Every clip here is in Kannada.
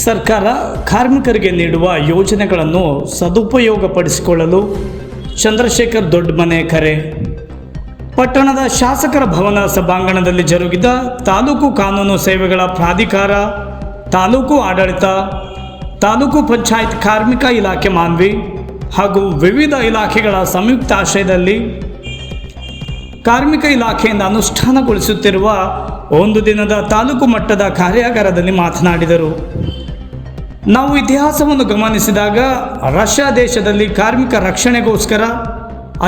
ಸರ್ಕಾರ ಕಾರ್ಮಿಕರಿಗೆ ನೀಡುವ ಯೋಜನೆಗಳನ್ನು ಸದುಪಯೋಗಪಡಿಸಿಕೊಳ್ಳಲು ಚಂದ್ರಶೇಖರ್ ದೊಡ್ಡಮನೆ ಕರೆ. ಪಟ್ಟಣದ ಶಾಸಕರ ಭವನ ಸಭಾಂಗಣದಲ್ಲಿ ಜರುಗಿದ ತಾಲೂಕು ಕಾನೂನು ಸೇವೆಗಳ ಪ್ರಾಧಿಕಾರ, ತಾಲೂಕು ಆಡಳಿತ, ತಾಲೂಕು ಪಂಚಾಯತ್ ಕಾರ್ಮಿಕ ಇಲಾಖೆ ಮಾನ್ವಿ ಹಾಗೂ ವಿವಿಧ ಇಲಾಖೆಗಳ ಸಂಯುಕ್ತ ಆಶ್ರಯದಲ್ಲಿ ಕಾರ್ಮಿಕ ಇಲಾಖೆಯಿಂದ ಅನುಷ್ಠಾನಗೊಳಿಸುತ್ತಿರುವ ಒಂದು ದಿನದ ತಾಲೂಕು ಮಟ್ಟದ ಕಾರ್ಯಾಗಾರದಲ್ಲಿ ಮಾತನಾಡಿದರು. ನಾವು ಇತಿಹಾಸವನ್ನು ಗಮನಿಸಿದಾಗ ರಷ್ಯಾ ದೇಶದಲ್ಲಿ ಕಾರ್ಮಿಕ ರಕ್ಷಣೆಗೋಸ್ಕರ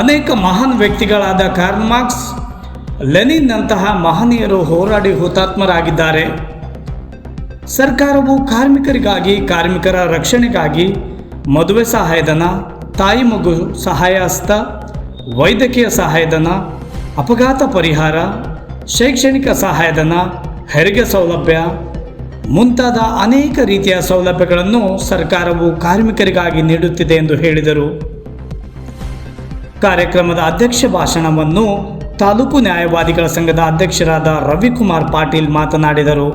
ಅನೇಕ ಮಹಾನ್ ವ್ಯಕ್ತಿಗಳಾದ ಕಾರ್ಲ್ ಮಾರ್ಕ್ಸ್, ಲೆನಿನ್ನಂತಹ ಮಹನೀಯರು ಹೋರಾಡಿ ಹುತಾತ್ಮರಾಗಿದ್ದಾರೆ. ಸರ್ಕಾರವು ಕಾರ್ಮಿಕರಿಗಾಗಿ, ಕಾರ್ಮಿಕರ ರಕ್ಷಣೆಗಾಗಿ ಮದುವೆ ಸಹಾಯಧನ, ತಾಯಿ ಮಗು ಸಹಾಯ ಹಸ್ತ ವೈದ್ಯಕೀಯ ಸಹಾಯಧನ, ಅಪಘಾತ ಪರಿಹಾರ, ಶೈಕ್ಷಣಿಕ ಸಹಾಯಧನ, ಹೆರಿಗೆ ಸೌಲಭ್ಯ ಮುಂತಾದ ಅನೇಕ ರೀತಿಯ ಸೌಲಭ್ಯಗಳನ್ನು ಸರ್ಕಾರವು ಕಾರ್ಮಿಕರಿಗಾಗಿ ನೀಡುತ್ತಿದೆ ಎಂದು ಹೇಳಿದರು. ಕಾರ್ಯಕ್ರಮದ ಅಧ್ಯಕ್ಷ ಭಾಷಣವನ್ನು ತಾಲೂಕು ನ್ಯಾಯವಾದಿಗಳ ಸಂಘದ ಅಧ್ಯಕ್ಷರಾದ ರವಿಕುಮಾರ್ ಪಾಟೀಲ್ ಮಾತನಾಡಿದರು.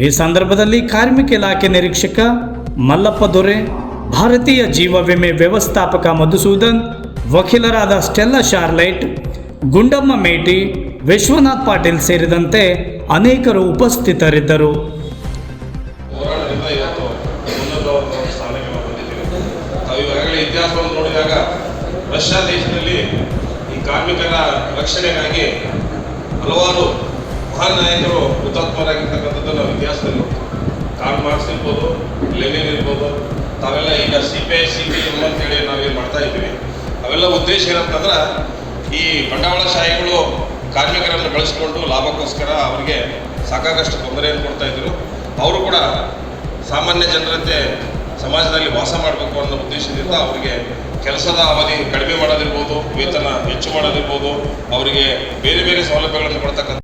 ಈ ಸಂದರ್ಭದಲ್ಲಿ ಕಾರ್ಮಿಕ ಇಲಾಖೆ ನಿರೀಕ್ಷಕ ಮಲ್ಲಪ್ಪ ದೊರೆ, ಭಾರತೀಯ ಜೀವ ವಿಮೆ ವ್ಯವಸ್ಥಾಪಕ ಮಧುಸೂದನ್, ವಕೀಲರಾದ ಸ್ಟೆಲ್ಲಾ ಶಾರ್ಲೈಟ್, ಗುಂಡಮ್ಮ ಮೇಟಿ, ವಿಶ್ವನಾಥ್ ಪಾಟೀಲ್ ಸೇರಿದಂತೆ ಅನೇಕರು ಉಪಸ್ಥಿತರಿದ್ದರು. ಇತಿಹಾಸವನ್ನು ನೋಡಿದಾಗ ರಷ್ಯಾ ದೇಶದಲ್ಲಿ ಈ ಕಾರ್ಮಿಕರ ರಕ್ಷಣೆಗಾಗಿ ಹಲವಾರು ಮಹಾನ್ ನಾಯಕರು ನಾವು ಇತಿಹಾಸದಲ್ಲಿ ನೋಡ್ತೀವಿ. ಕಾರ್ಲ್ ಮಾರ್ಕ್ಸ್ ಇರ್ಬೋದು ಲೆನಿನ್ ಇರ್ಬೋದು, ತಾವೆಲ್ಲ ಈಗ C P I C P M ಅಂತೇಳಿ ನಾವೇನು ಮಾಡ್ತಾ ಇದ್ದೀವಿ? ಅವೆಲ್ಲ ಉದ್ದೇಶ ಏನಂತಂದ್ರೆ ಈ ಬಂಡವಾಳಶಾಹಿಗಳು ಕಾರ್ಮಿಕರನ್ನು ಬಳಸಿಕೊಂಡು ಲಾಭಕ್ಕೋಸ್ಕರ ಅವರಿಗೆ ಸಾಕಾಗಷ್ಟು ತೊಂದರೆಯನ್ನು ಕೊಡ್ತಾ ಇದ್ರು. ಅವರು ಕೂಡ ಸಾಮಾನ್ಯ ಜನರಂತೆ ಸಮಾಜದಲ್ಲಿ ವಾಸ ಮಾಡಬೇಕು ಅನ್ನೋ ಉದ್ದೇಶದಿಂದ ಅವರಿಗೆ ಕೆಲಸದ ಅವಧಿ ಕಡಿಮೆ ಮಾಡೋದಿರ್ಬೋದು, ವೇತನ ಹೆಚ್ಚು ಮಾಡೋದಿರ್ಬೋದು, ಅವರಿಗೆ ಬೇರೆ ಬೇರೆ ಸೌಲಭ್ಯಗಳನ್ನು ಕೊಡ್ತಕ್ಕಂಥ